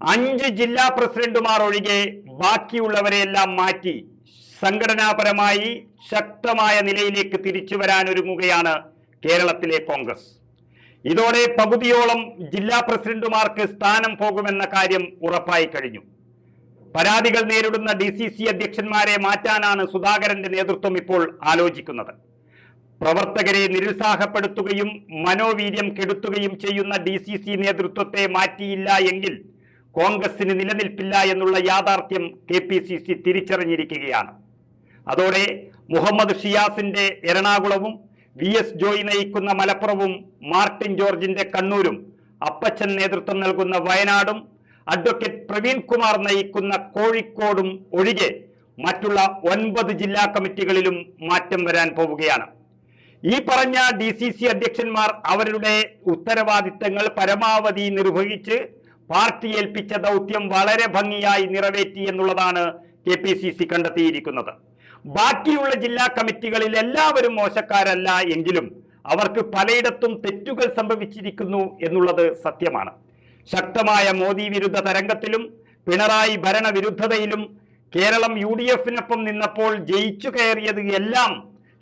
അഞ്ച് ജില്ലാ പ്രസിഡന്റുമാർ ഒഴികെ ബാക്കിയുള്ളവരെയെല്ലാം മാറ്റി സംഘടനാപരമായി ശക്തമായ നിലയിലേക്ക് തിരിച്ചു വരാനൊരുങ്ങുകയാണ് കേരളത്തിലെ കോൺഗ്രസ്. ഇതോടെ പകുതിയോളം ജില്ലാ പ്രസിഡന്റുമാർക്ക് സ്ഥാനം പോകുമെന്ന കാര്യം ഉറപ്പായി കഴിഞ്ഞു. പരാതികൾ നേരിടുന്ന ഡി സി സി അധ്യക്ഷന്മാരെ മാറ്റാനാണ് സുധാകരന്റെ നേതൃത്വം ഇപ്പോൾ ആലോചിക്കുന്നത്. പ്രവർത്തകരെ നിരുത്സാഹപ്പെടുത്തുകയും മനോവീര്യം കെടുത്തുകയും ചെയ്യുന്ന ഡി നേതൃത്വത്തെ മാറ്റിയില്ല എങ്കിൽ കോൺഗ്രസിന് നിലനിൽപ്പില്ല എന്നുള്ള യാഥാർത്ഥ്യം കെ പി സി സി തിരിച്ചറിഞ്ഞിരിക്കുകയാണ്. അതോടെ മുഹമ്മദ് ഷിയാസിന്റെ എറണാകുളവും വി എസ് ജോയി നയിക്കുന്ന മലപ്പുറവും മാർട്ടിൻ ജോർജിന്റെ കണ്ണൂരും അപ്പച്ചൻ നേതൃത്വം നൽകുന്ന വയനാടും അഡ്വക്കേറ്റ് പ്രവീൺ കുമാർ നയിക്കുന്ന കോഴിക്കോടും ഒഴികെ മറ്റുള്ള ഒൻപത് ജില്ലാ കമ്മിറ്റികളിലും മാറ്റം വരാൻ പോവുകയാണ്. ഈ പറഞ്ഞ ഡി സി സി അധ്യക്ഷന്മാർ അവരുടെ ഉത്തരവാദിത്തങ്ങൾ പരമാവധി നിർവഹിച്ച് പാർട്ടി ഏൽപ്പിച്ച ദൗത്യം വളരെ ഭംഗിയായി നിറവേറ്റി എന്നുള്ളതാണ് കെ പി സി സി കണ്ടെത്തിയിരിക്കുന്നത്. ബാക്കിയുള്ള ജില്ലാ കമ്മിറ്റികളിൽ എല്ലാവരും മോശക്കാരല്ല എങ്കിലും അവർക്ക് പലയിടത്തും തെറ്റുകൾ സംഭവിച്ചിരിക്കുന്നു എന്നുള്ളത് സത്യമാണ്. ശക്തമായ മോദി വിരുദ്ധ തരംഗത്തിലും പിണറായി ഭരണവിരുദ്ധതയിലും കേരളം യു ഡി എഫിനൊപ്പം നിന്നപ്പോൾ ജയിച്ചു കയറിയത് എല്ലാം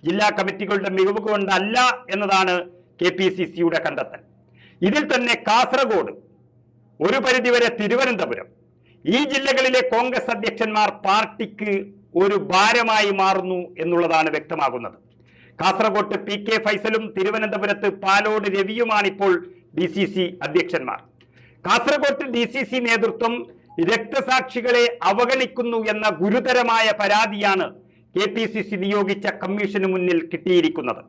ജില്ലാ കമ്മിറ്റികളുടെ മികവ് കൊണ്ടല്ല എന്നതാണ് കെ പി സി സിയുടെ കണ്ടെത്തൽ. ഇതിൽ തന്നെ കാസർഗോഡ് ഒരു പരിധിവരെ തിരുവനന്തപുരം. ഈ ജില്ലകളിലെ കോൺഗ്രസ് അധ്യക്ഷന്മാർ പാർട്ടിക്ക് ഒരു ഭാരമായി മാറുന്നു എന്നുള്ളതാണ് വ്യക്തമാകുന്നത്. കാസർഗോട്ട് പി കെ ഫൈസലും തിരുവനന്തപുരത്ത് പാലോട് രവിയുമാണ് ഇപ്പോൾ ഡി സി സി അധ്യക്ഷന്മാർ. കാസർഗോട്ട് ഡി സി സി നേതൃത്വം രക്തസാക്ഷികളെ അവഗണിക്കുന്നു എന്ന ഗുരുതരമായ പരാതിയാണ് കെ പി സി സി നിയോഗിച്ച കമ്മീഷന് മുന്നിൽ കിട്ടിയിരിക്കുന്നത്.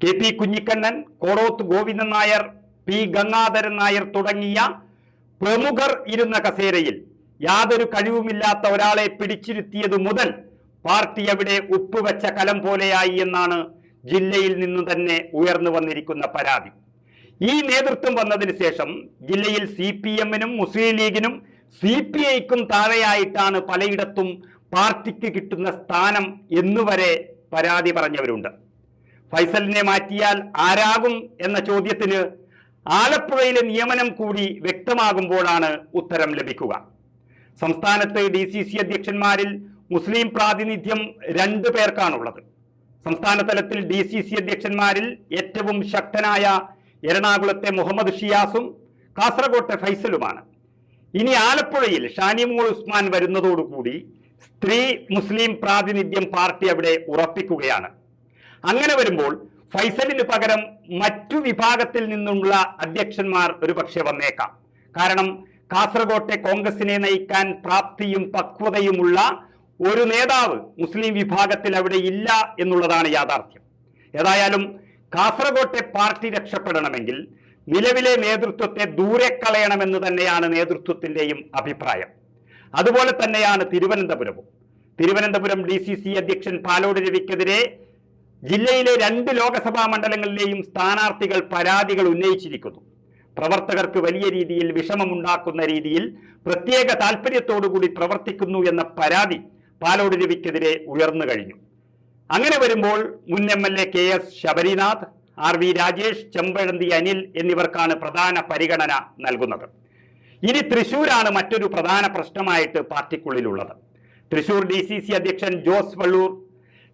K P Kunhikannan Kodoth Govindan Nair P Gangadharan Nair തുടങ്ങിയ പ്രമുഖർ ഇരുന്ന കസേരയിൽ യാതൊരു കഴിവുമില്ലാത്ത ഒരാളെ പിടിച്ചിരുത്തിയത് മുതൽ പാർട്ടി അവിടെ ഉപ്പുവെച്ച കലം പോലെയായി എന്നാണ് ജില്ലയിൽ നിന്ന് തന്നെ ഉയർന്നു വന്നിരിക്കുന്ന പരാതി. ഈ നേതൃത്വം വന്നതിന് ശേഷം ജില്ലയിൽ സി പി എമ്മിനും മുസ്ലിം ലീഗിനും സി പി ഐക്കും താഴെയായിട്ടാണ് പലയിടത്തും പാർട്ടിക്ക് കിട്ടുന്ന സ്ഥാനം എന്നുവരെ പരാതി പറഞ്ഞവരുണ്ട്. ഫൈസലിനെ മാറ്റിയാൽ ആരാകും എന്ന ചോദ്യത്തിന് ആലപ്പുഴയിലെ നിയമനം കൂടി വ്യക്തമാകുമ്പോഴാണ് ഉത്തരം ലഭിക്കുക. സംസ്ഥാനത്ത് ഡി സി സി അധ്യക്ഷന്മാരിൽ മുസ്ലിം പ്രാതിനിധ്യം രണ്ടു പേർക്കാണുള്ളത്. സംസ്ഥാന തലത്തിൽ ഡി സി സി അധ്യക്ഷന്മാരിൽ ഏറ്റവും ശക്തനായ എറണാകുളത്തെ മുഹമ്മദ് ഷിയാസും കാസർഗോട്ടെ ഫൈസലുമാണ്. ഇനി ആലപ്പുഴയിൽ ഷാനിമോൾ ഉസ്മാൻ വരുന്നതോടുകൂടി സ്ത്രീ മുസ്ലിം പ്രാതിനിധ്യം പാർട്ടി അവിടെ ഉറപ്പിക്കുകയാണ്. അങ്ങനെ വരുമ്പോൾ ഫൈസലിന് പകരം മറ്റു വിഭാഗത്തിൽ നിന്നുള്ള അധ്യക്ഷന്മാർ ഒരു പക്ഷെ വന്നേക്കാം. കാരണം കാസർഗോട്ടെ കോൺഗ്രസിനെ നയിക്കാൻ പ്രാപ്തിയും പക്വതയുമുള്ള ഒരു നേതാവ് മുസ്ലിം വിഭാഗത്തിൽ അവിടെ ഇല്ല എന്നുള്ളതാണ് യാഥാർത്ഥ്യം. ഏതായാലും കാസർഗോട്ടെ പാർട്ടി രക്ഷപ്പെടണമെങ്കിൽ നിലവിലെ നേതൃത്വത്തെ ദൂരെ കളയണമെന്ന് തന്നെയാണ് നേതൃത്വത്തിന്റെയും അഭിപ്രായം. അതുപോലെ തന്നെയാണ് തിരുവനന്തപുരവും. തിരുവനന്തപുരം ഡി സി സി അധ്യക്ഷൻ പാലോട് രവിക്കെതിരെ ജില്ലയിലെ രണ്ട് ലോക്സഭാ മണ്ഡലങ്ങളിലെയും സ്ഥാനാർത്ഥികൾ പരാതികൾ ഉന്നയിച്ചിരിക്കുന്നു. പ്രവർത്തകർക്ക് വലിയ രീതിയിൽ വിഷമമുണ്ടാക്കുന്ന രീതിയിൽ പ്രത്യേക താല്പര്യത്തോടുകൂടി പ്രവർത്തിക്കുന്നു എന്ന പരാതി പാലോട് രവിക്കെതിരെ ഉയർന്നു കഴിഞ്ഞു. അങ്ങനെ വരുമ്പോൾ മുൻ M L A K S Sabarinath R V Rajesh Chempazhanthy Anil എന്നിവർക്കാണ് പ്രധാന പരിഗണന നൽകുന്നത്. ഇനി തൃശൂരാണ് മറ്റൊരു പ്രധാന പ്രശ്നമായിട്ട് പാർട്ടിക്കുള്ളിലുള്ളത്. തൃശൂർ ഡി സി സി അധ്യക്ഷൻ ജോസ് വള്ളൂർ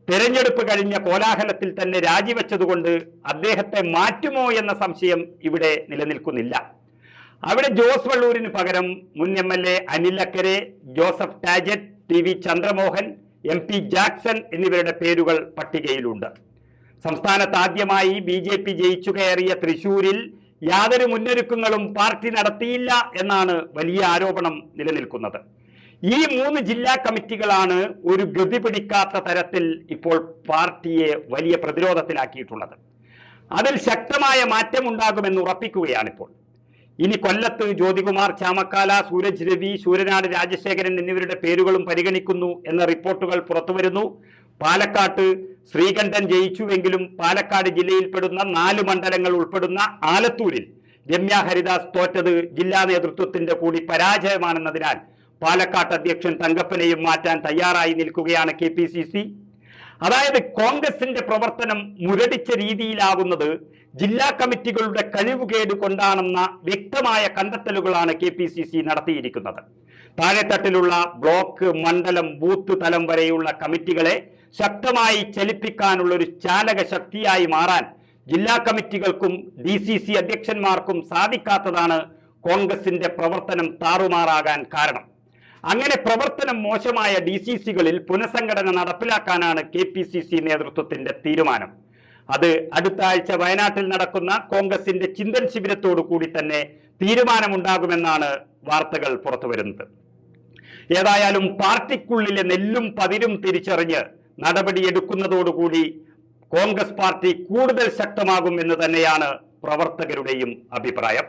തെരഞ്ഞെടുപ്പ് കഴിഞ്ഞ കോലാഹലത്തിൽ തന്നെ രാജിവെച്ചതുകൊണ്ട് അദ്ദേഹത്തെ മാറ്റുമോ എന്ന സംശയം ഇവിടെ നിലനിൽക്കുന്നില്ല. അവിടെ ജോസ് വള്ളൂരിന് പകരം മുൻ M L A Anil Akkara Joseph Tajet T V Chandramohan M P Jackson എന്നിവരുടെ പേരുകൾ പട്ടികയിലുണ്ട്. സംസ്ഥാനത്ത് ആദ്യമായി ബി ജെ പി ജയിച്ചു കയറിയ തൃശൂരിൽ യാതൊരു മുന്നൊരുക്കങ്ങളും പാർട്ടി നടത്തിയില്ല എന്നാണ് വലിയ ആരോപണം നിലനിൽക്കുന്നത്. ഈ മൂന്ന് ജില്ലാ കമ്മിറ്റികളാണ് ഒരു ഗതി പിടിക്കാത്ത തരത്തിൽ ഇപ്പോൾ പാർട്ടിയെ വലിയ പ്രതിരോധത്തിലാക്കിയിട്ടുള്ളത്. അതിൽ ശക്തമായ മാറ്റമുണ്ടാകുമെന്ന് ഉറപ്പിക്കുകയാണിപ്പോൾ. ഇനി കൊല്ലത്ത് ജ്യോതികുമാർ ചാമക്കാല സൂരജ് രവി സൂര്യനാട് രാജശേഖരൻ എന്നിവരുടെ പേരുകളും പരിഗണിക്കുന്നു എന്ന റിപ്പോർട്ടുകൾ പുറത്തുവരുന്നു. പാലക്കാട്ട് ശ്രീകണ്ഠൻ ജയിച്ചുവെങ്കിലും പാലക്കാട് ജില്ലയിൽപ്പെടുന്ന നാല് മണ്ഡലങ്ങൾ ഉൾപ്പെടുന്ന ആലത്തൂരിൽ രമ്യ ഹരിദാസ് തോറ്റത് ജില്ലാ നേതൃത്വത്തിന്റെ കൂടി പരാജയമാണെന്നതിനാൽ പാലക്കാട്ട് അധ്യക്ഷൻ തങ്കപ്പനെയും മാറ്റാൻ തയ്യാറായി നിൽക്കുകയാണ് കെ പി സി സി. അതായത് കോൺഗ്രസിന്റെ പ്രവർത്തനം മുരടിച്ച രീതിയിലാകുന്നത് ജില്ലാ കമ്മിറ്റികളുടെ കഴിവുകേട് കൊണ്ടാണെന്ന വ്യക്തമായ കണ്ടെത്തലുകളാണ് കെ പി സി സി നടത്തിയിരിക്കുന്നത്. താഴെത്തട്ടിലുള്ള ബ്ലോക്ക് മണ്ഡലം ബൂത്ത് തലം വരെയുള്ള കമ്മിറ്റികളെ ശക്തമായി ചലിപ്പിക്കാനുള്ള ഒരു ചാലക ശക്തിയായി മാറാൻ ജില്ലാ കമ്മിറ്റികൾക്കും ഡി സി സി അധ്യക്ഷന്മാർക്കും സാധിക്കാത്തതാണ് കോൺഗ്രസിന്റെ പ്രവർത്തനം താറുമാറാകാൻ കാരണം. അങ്ങനെ പ്രവർത്തനം മോശമായ ഡി സി സികളിൽ പുനഃസംഘടന നടപ്പിലാക്കാനാണ് കെ പി സി സി നേതൃത്വത്തിന്റെ തീരുമാനം. അത് അടുത്ത ആഴ്ച വയനാട്ടിൽ നടക്കുന്ന കോൺഗ്രസിന്റെ ചിന്തൻ ശിബിരത്തോടു കൂടി തന്നെ തീരുമാനമുണ്ടാകുമെന്നാണ് വാർത്തകൾ പുറത്തുവരുന്നത് ഏതായാലും പാർട്ടിക്കുള്ളിലെ നെല്ലും പതിരും തിരിച്ചറിഞ്ഞ് നടപടിയെടുക്കുന്നതോടുകൂടി കോൺഗ്രസ് പാർട്ടി കൂടുതൽ ശക്തമാകും എന്ന് തന്നെയാണ് പ്രവർത്തകരുടെയും അഭിപ്രായം.